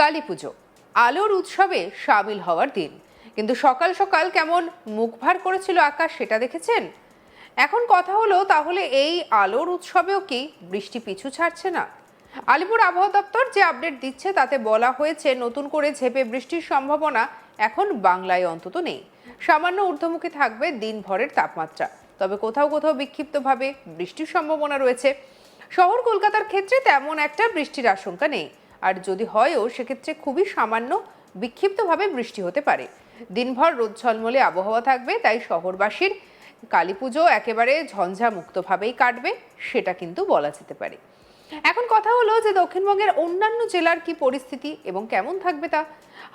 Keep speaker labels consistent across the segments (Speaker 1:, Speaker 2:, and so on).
Speaker 1: কালী পুজো। আলোর উৎসবে সামিল হওয়ার দিন। কিন্তু সকাল সকাল কেমন মুখ ভার করেছিল আকাশ সেটা দেখেছেন? এখন কথা হলো, তাহলে এই আলোর উৎসবেও কি বৃষ্টি পিছু ছাড়ছে না? আলিপুর আবহাওয়া দপ্তর যে আপডেট দিচ্ছে, তাতে বলা হয়েছে, নতুন করে ঝেপে বৃষ্টির সম্ভাবনা এখন বাংলায় অন্তত নেই। সামান্য ঊর্ধ্বমুখী থাকবে দিনভরের তাপমাত্রা। তবে কোথাও কোথাও বিক্ষিপ্তভাবে বৃষ্টির সম্ভাবনা রয়েছে। শহর কলকাতার ক্ষেত্রে তেমন একটা বৃষ্টির আশঙ্কা নেই। আর যদি হয়ও, সেক্ষেত্রে খুবই সামান্য বিক্ষিপ্তভাবে বৃষ্টি হতে পারে। দিনভর রোদ ঝলমলে আবহাওয়া থাকবে, তাই শহরবাসীর কালী পুজো একেবারে ঝঞ্ঝামুক্তভাবেই কাটবে, সেটা কিন্তু বলা যেতে পারে। এখন কথা হলো যে দক্ষিণবঙ্গের অন্যান্য জেলার কি পরিস্থিতি এবং কেমন থাকবে তা।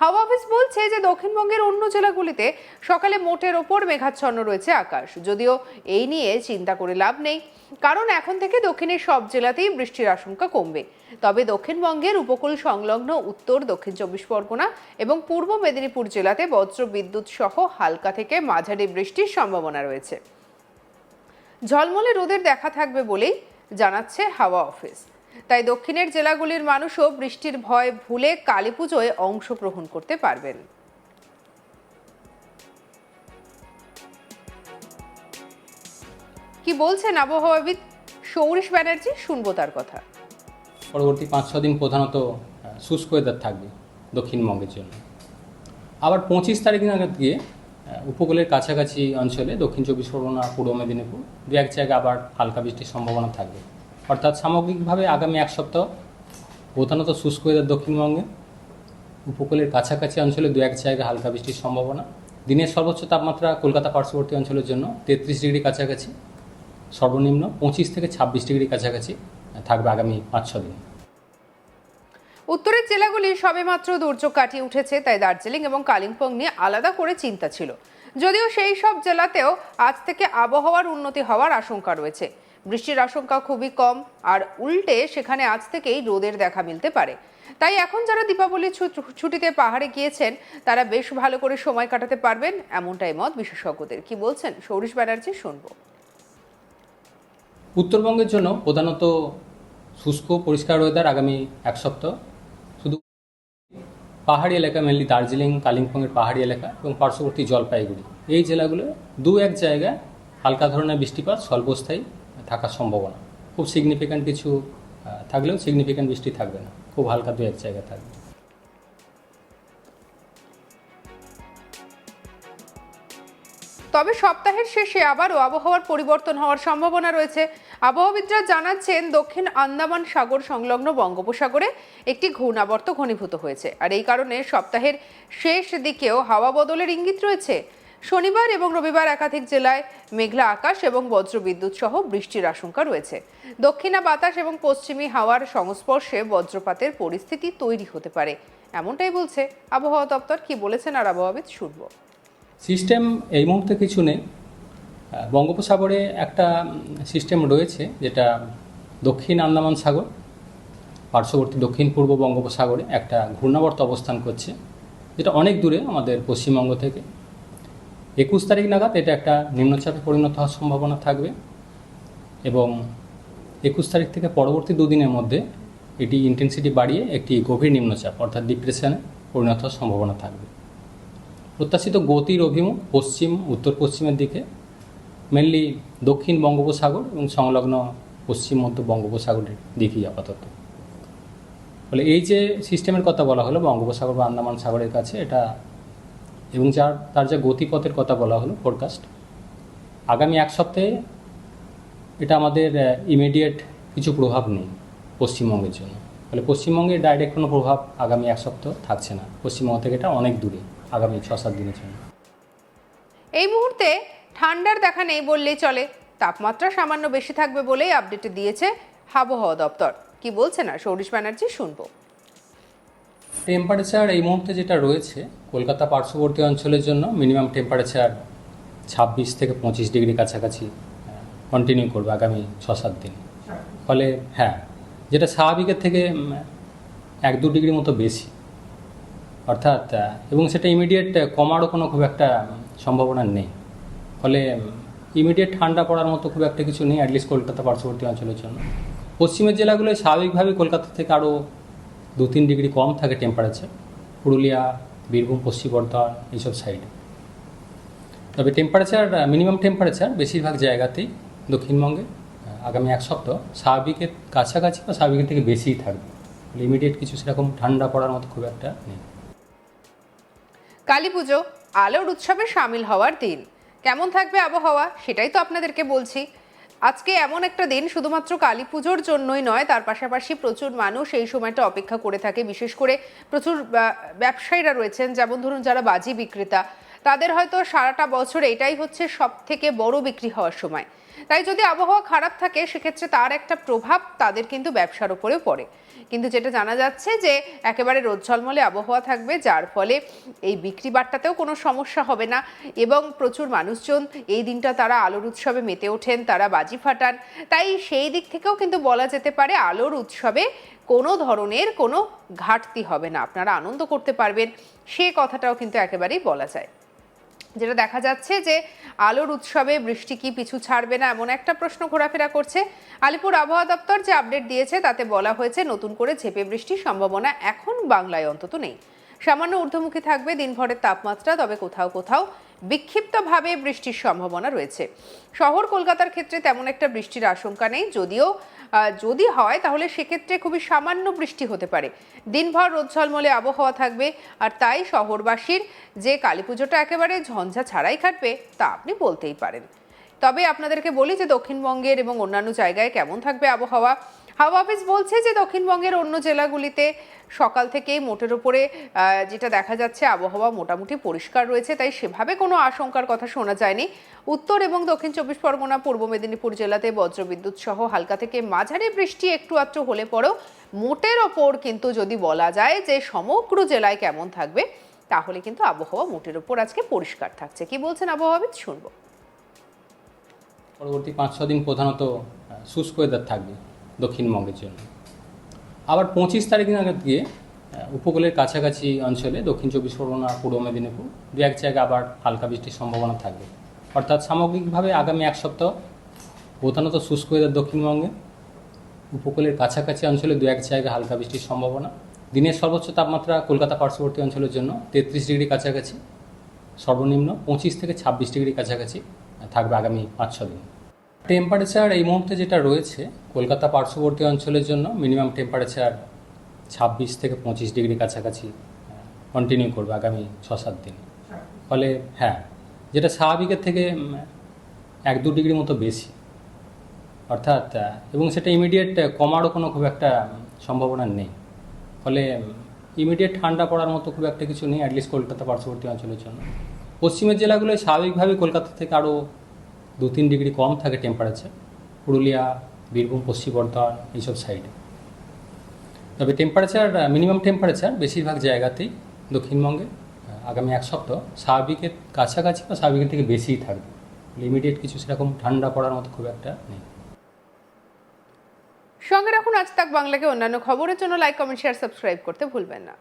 Speaker 1: হাওয়া অফিস বলছে যে দক্ষিণবঙ্গের অন্য জেলাগুলিতে সকালে মোটের ওপর মেঘাচ্ছন্ন রয়েছে আকাশ। যদিও এই নিয়ে চিন্তা করে লাভ নেই। কারণ এখন থেকে দক্ষিণের সব জেলাতেই বৃষ্টির আশঙ্কা কমবে। তবে দক্ষিণবঙ্গের উপকূল সংলগ্ন উত্তর, দক্ষিণ চব্বিশ পরগনা এবং পূর্ব মেদিনীপুর জেলাতে বজ্র বিদ্যুৎ সহ হালকা থেকে মাঝারি বৃষ্টির সম্ভাবনা রয়েছে। ঝলমলে রোদের দেখা থাকবে বলেই জানাচ্ছে হাওয়া অফিস। তাই দক্ষিণের জেলাগুলির মানুষও বৃষ্টির ভয় ভুলে কালী পুজোয় অংশগ্রহণ করতে পারবেন। কি বলছেন আবহাওয়াবিদ সৌরিশ ব্যানার্জি? শুনব তার কথা।
Speaker 2: পরবর্তী পাঁচ ছ দিন প্রধানত শুষ্ক ওয়েদার থাকবে দক্ষিণবঙ্গের জন্য। আবার পঁচিশ তারিখ নাগাদ গিয়ে উপকূলের কাছাকাছি অঞ্চলে দক্ষিণ চব্বিশ পরগনা, পূর্ব মেদিনীপুর, দু এক জায়গায় আবার হালকা বৃষ্টির সম্ভাবনা থাকবে। অর্থাৎ সামগ্রিকভাবে আগামী এক সপ্তাহ প্রধানত শুষ্ক ওয়েদার দক্ষিণবঙ্গে, উপকূলের কাছাকাছি অঞ্চলে দু এক জায়গায় হালকা বৃষ্টির সম্ভাবনা। দিনের সর্বোচ্চ তাপমাত্রা কলকাতা পার্শ্ববর্তী অঞ্চলের জন্য তেত্রিশ ডিগ্রি কাছাকাছি, সর্বনিম্ন পঁচিশ থেকে ছাব্বিশ ডিগ্রি কাছাকাছি থাকবে আগামী পাঁচ ছ দিন।
Speaker 1: উত্তরের জেলাগুলি সবেমাত্র দুর্যোগ কাটিয়ে উঠেছে, তাই দার্জিলিং এবং কালিম্পং নিয়ে আলাদা করে চিন্তা ছিল। যদিও সেই সব জেলাতেও আজ থেকে আবহাওয়ার উন্নতি হওয়ার আশঙ্কা রয়েছে। বৃষ্টির আশঙ্কা খুবই কম, আর উল্টে সেখানে আজ থেকেই রোদের দেখা মিলতে পারে। তাই এখন যারা দীপাবলির ছুট- ছুটিতে পাহাড়ে গিয়েছেন, তারা বেশ ভালো করে সময় কাটাতে পারবেন, এমনটাই মত বিশেষজ্ঞদের। কি বলছেন? সৌরিশ ব্যানার্জি, শুনব।
Speaker 2: উত্তরবঙ্গের জন্য প্রধানত শুষ্ক, পরিষ্কার ওয়েদার আগামী এক সপ্তাহ। পাহাড়ি এলাকা মেনলি দার্জিলিং, কালিম্পংয়ের পাহাড়ি এলাকা এবং পার্শ্ববর্তী জলপাইগুড়ি। এই জেলাগুলো দু এক জায়গায় হালকা ধরনের বৃষ্টিপাত স্বল্পস্থায়ী থাকার সম্ভাবনা। খুব সিগনিফিক্যান্ট কিছু থাকলেও সিগনিফিক্যান্ট বৃষ্টি থাকবে না। খুব হালকা দু এক জায়গায় থাকবে।
Speaker 1: তবে সপ্তাহের শেষে আবারও আবহাওয়ার পরিবর্তন হওয়ার সম্ভাবনা রয়েছে। আবহাওয়াবিদরা জানাচ্ছেন দক্ষিণ আন্দামান সাগর সংলগ্ন বঙ্গোপসাগরে একটি ঘূর্ণাবর্ত ঘনীভূত হয়েছে। আর এই কারণে সপ্তাহের শেষ দিকেও হাওয়া বদলের ইঙ্গিত রয়েছে। শনিবার এবং রবিবার একাধিক জেলায় মেঘলা আকাশ এবং বজ্রবিদ্যুৎ সহ বৃষ্টির আশঙ্কা রয়েছে। দক্ষিণা বাতাস এবং পশ্চিমী হাওয়ার সংস্পর্শে বজ্রপাতের পরিস্থিতি তৈরি হতে পারে। এমনটাই বলছে আবহাওয়া দপ্তর। কি বলেছেন আর আবহাওয়াবিদ শুনব।
Speaker 2: সিস্টেম এই মুহূর্তে কিছু নেই। বঙ্গোপসাগরে একটা সিস্টেম রয়েছে যেটা দক্ষিণ আন্দামান সাগর, পার্শ্ববর্তী দক্ষিণ পূর্ব বঙ্গোপসাগরে একটা ঘূর্ণাবর্ত অবস্থান করছে, যেটা অনেক দূরে আমাদের পশ্চিমবঙ্গ থেকে। একুশ তারিখ নাগাদ এটা একটা নিম্নচাপে পরিণত হওয়ার সম্ভাবনা থাকবে এবং একুশ তারিখ থেকে পরবর্তী দুদিনের মধ্যে এটি ইন্টেন্সিটি বাড়িয়ে একটি গভীর নিম্নচাপ, অর্থাৎ ডিপ্রেশনে পরিণত হওয়ার সম্ভাবনা থাকবে। প্রত্যাশিত গতির অভিমুখ পশ্চিম উত্তর পশ্চিমের দিকে মেনলি দক্ষিণ বঙ্গোপসাগর এবং সংলগ্ন পশ্চিম মধ্য বঙ্গোপসাগরের দিকেই আপাতত। ফলে এই যে সিস্টেমের কথা বলা হলো, বঙ্গোপসাগর বা আন্দামান সাগরের কাছে, এটা এবং যার, তার যা গতিপথের কথা বলা হলো ফোরকাস্ট আগামী এক সপ্তাহে এটা আমাদের ইমিডিয়েট কিছু প্রভাব নেই পশ্চিমবঙ্গের জন্য। ফলে পশ্চিমবঙ্গে ডাইরেক্ট কোনো প্রভাব আগামী এক সপ্তাহ থাকছে না। পশ্চিমবঙ্গ থেকে এটা অনেক দূরে, আগামী ছ সাত দিনের জন্য।
Speaker 1: এই মুহূর্তে ঠান্ডার দেখা নেই বললেই চলে। তাপমাত্রা সামান্য বেশি থাকবে বলেই আপডেটে দিয়েছে আবহাওয়া দপ্তর। কি বলছে না সৌরিশ ব্যানার্জি, শুনব।
Speaker 2: টেম্পারেচার এই মুহূর্তে যেটা রয়েছে, কলকাতা পার্শ্ববর্তী অঞ্চলের জন্য মিনিমাম টেম্পারেচার ছাব্বিশ থেকে পঁচিশ ডিগ্রি কাছাকাছি কন্টিনিউ করবে আগামী ছ সাত দিন। ফলে হ্যাঁ যেটা স্বাভাবিকের থেকে এক দু ডিগ্রি মতো বেশি। অর্থাৎ এবং সেটা ইমিডিয়েট কমারও কোনো খুব একটা সম্ভাবনা নেই। ফলে ইমিডিয়েট ঠান্ডা পড়ার মতো খুব একটা কিছু নেই অ্যাটলিস্ট কলকাতা পার্শ্ববর্তী অঞ্চলের জন্য। পশ্চিমের জেলাগুলো স্বাভাবিকভাবে কলকাতা থেকে আরও দু তিন ডিগ্রি কম থাকে টেম্পারেচার পুরুলিয়া, বীরভূম, পশ্চিম বর্ধমান, এইসব সাইডে তবে টেম্পারেচার মিনিমাম টেম্পারেচার বেশিরভাগ জায়গাতেই দক্ষিণবঙ্গে আগামী এক সপ্তাহ স্বাভাবিকের কাছাকাছি বা স্বাভাবিকের থেকে বেশিই থাকবে। ইমিডিয়েট কিছু সেরকম ঠান্ডা পড়ার মতো খুব একটা নেই।
Speaker 1: কালী পুজো আলোর উৎসবে সামিল হওয়ার দিন। কেমন থাকবে আবহাওয়া, সেটাই তো আপনাদেরকে বলছি। আজকে এমন একটা দিন শুধুমাত্র কালী পুজোর জন্যই নয়, তার পাশাপাশি প্রচুর মানুষ এই সময়টা অপেক্ষা করে থাকে। বিশেষ করে প্রচুর ব্যবসায়ীরা রয়েছেন, যেমন ধরুন যারা বাজি বিক্রেতা তাদের হয়তো সারাটা বছর এটাই হচ্ছে সব থেকে বড় বিক্রি হওয়ার সময়। তাই যদি আবহাওয়া খারাপ থাকে, সেক্ষেত্রে তার একটা প্রভাব তাদের কিন্তু ব্যবসার উপরেও পড়ে। কিন্তু যেটা জানা যাচ্ছে যে, একেবারে রোদ ঝলমলে আবহাওয়া থাকবে, যার ফলে এই বিক্রি বাট্টাতেও কোনো সমস্যা হবে না এবং প্রচুর মানুষজন এই দিনটা তারা আলোর উৎসবে মেতে ওঠেন, তারা বাজি ফাটান। তাই সেই দিক থেকেও কিন্তু বলা যেতে পারে আলোর উৎসবে কোনো ধরনের কোনো ঘাটতি হবে না। আপনারা আনন্দ করতে পারবেন, সে কথাটাও কিন্তু একেবারেই বলা যায়। যেটা দেখা যাচ্ছে যে আলোর উৎসবে বৃষ্টি কি পিছু ছাড়বে না এমন একটা প্রশ্ন ঘোরাফেরা করছে। আলিপুর আবহাওয়া দপ্তর যে আপডেট দিয়েছে তাতে বলা হয়েছে নতুন করে ঝেপে বৃষ্টির সম্ভাবনা এখন বাংলায় অন্তত নেই। সামান্য ঊর্ধ্বমুখী থাকবে দিনভরের তাপমাত্রা, তবে কোথাও কোথাও বিক্ষিপ্তভাবে বৃষ্টির সম্ভাবনা রয়েছে। শহর কলকাতার ক্ষেত্রে তেমন একটা বৃষ্টির আশঙ্কা নেই। যদিও যদি হয়, তাহলে সেক্ষেত্রে খুবই সামান্য বৃষ্টি হতে পারে। দিনভর রোদ ঝলমলে আবহাওয়া থাকবে, আর তাই শহরবাসীর যে কালী পুজোটা একেবারে ঝঞ্ঝা ছাড়াই কাটবে তা আপনি বলতেই পারেন। তবে আপনাদেরকে বলি যে দক্ষিণবঙ্গের এবং অন্যান্য জায়গায় কেমন থাকবে আবহাওয়া? হাওয়া অফিস বলছে যে দক্ষিণবঙ্গের অন্য জেলাগুলিতে সকাল থেকেই মোটের উপরে যেটা দেখা যাচ্ছে আবহাওয়া মোটামুটি পরিষ্কার রয়েছে, তাই সেভাবে কোনো আশঙ্কার কথা শোনা যায়নি। উত্তর এবং দক্ষিণ চব্বিশ পরগনা, পূর্ব মেদিনীপুর জেলাতে বজ্রবিদ্যুৎ সহ হালকা থেকে মাঝারি বৃষ্টি একটু আধটু হলে পরেও মোটের ওপর কিন্তু যদি বলা যায় যে সমগ্র জেলায় কেমন থাকবে, তাহলে কিন্তু আবহাওয়া মোটের ওপর আজকে পরিষ্কার থাকছে। কি বলছেন আবহাওয়াবিদ শুনব।
Speaker 2: পরবর্তী পাঁচ ছ দিন প্রধানত শুষ্ক ওয়েদার থাকবে। দক্ষিণবঙ্গের জন্য। আবার পঁচিশ তারিখ নাগাদ গিয়ে উপকূলের কাছাকাছি অঞ্চলে দক্ষিণ চব্বিশ পরগনা, পূর্ব মেদিনীপুর, দু এক জায়গায় আবার হালকা বৃষ্টির সম্ভাবনা থাকবে। অর্থাৎ সামগ্রিকভাবে আগামী এক সপ্তাহ প্রধানত শুষ্ক ওয়েদার দক্ষিণবঙ্গে উপকূলের কাছাকাছি অঞ্চলে দু এক জায়গায় হালকা বৃষ্টির সম্ভাবনা। দিনের সর্বোচ্চ তাপমাত্রা কলকাতা পার্শ্ববর্তী অঞ্চলের জন্য তেত্রিশ ডিগ্রি কাছাকাছি। সর্বনিম্ন পঁচিশ থেকে ছাব্বিশ ডিগ্রি কাছাকাছি থাকবে আগামী পাঁচ ছ দিন। টেম্পারেচার এই মুহূর্তে যেটা রয়েছে, কলকাতা পার্শ্ববর্তী অঞ্চলের জন্য মিনিমাম টেম্পারেচার ছাব্বিশ থেকে পঁচিশ ডিগ্রি কাছাকাছি কন্টিনিউ করবে আগামী ছ সাত দিন। ফলে হ্যাঁ যেটা স্বাভাবিকের থেকে এক দু ডিগ্রি মতো বেশি। অর্থাৎ এবং সেটা ইমিডিয়েট কমারও কোনো খুব একটা সম্ভাবনা নেই। ফলে ইমিডিয়েট ঠান্ডা পড়ার মতো খুব একটা কিছু নেই অ্যাটলিস্ট কলকাতা পার্শ্ববর্তী অঞ্চলের জন্য। পশ্চিমের জেলাগুলোয় স্বাভাবিকভাবে কলকাতা থেকে আরও দু তিন ডিগ্রি কম থাকে টেম্পারেচার পুরুলিয়া, বীরভূম, পশ্চিম বর্ধমান, এইসব সাইডে তবে টেম্পারেচার মিনিমাম টেম্পারেচার বেশিরভাগ জায়গাতেই দক্ষিণবঙ্গে আগামী এক সপ্তাহ স্বাভাবিকের কাছাকাছি বা স্বাভাবিকের থেকে বেশিই থাকবে। ইমিডিয়েট কিছু সেরকম ঠান্ডা পড়ার মতো খুব একটা নেই।
Speaker 1: সঙ্গে রাখুন আজ তাক বাংলাকে অন্যান্য খবরের জন্য লাইক কমেন্ট শেয়ার সাবস্ক্রাইব করতে ভুলবেন না।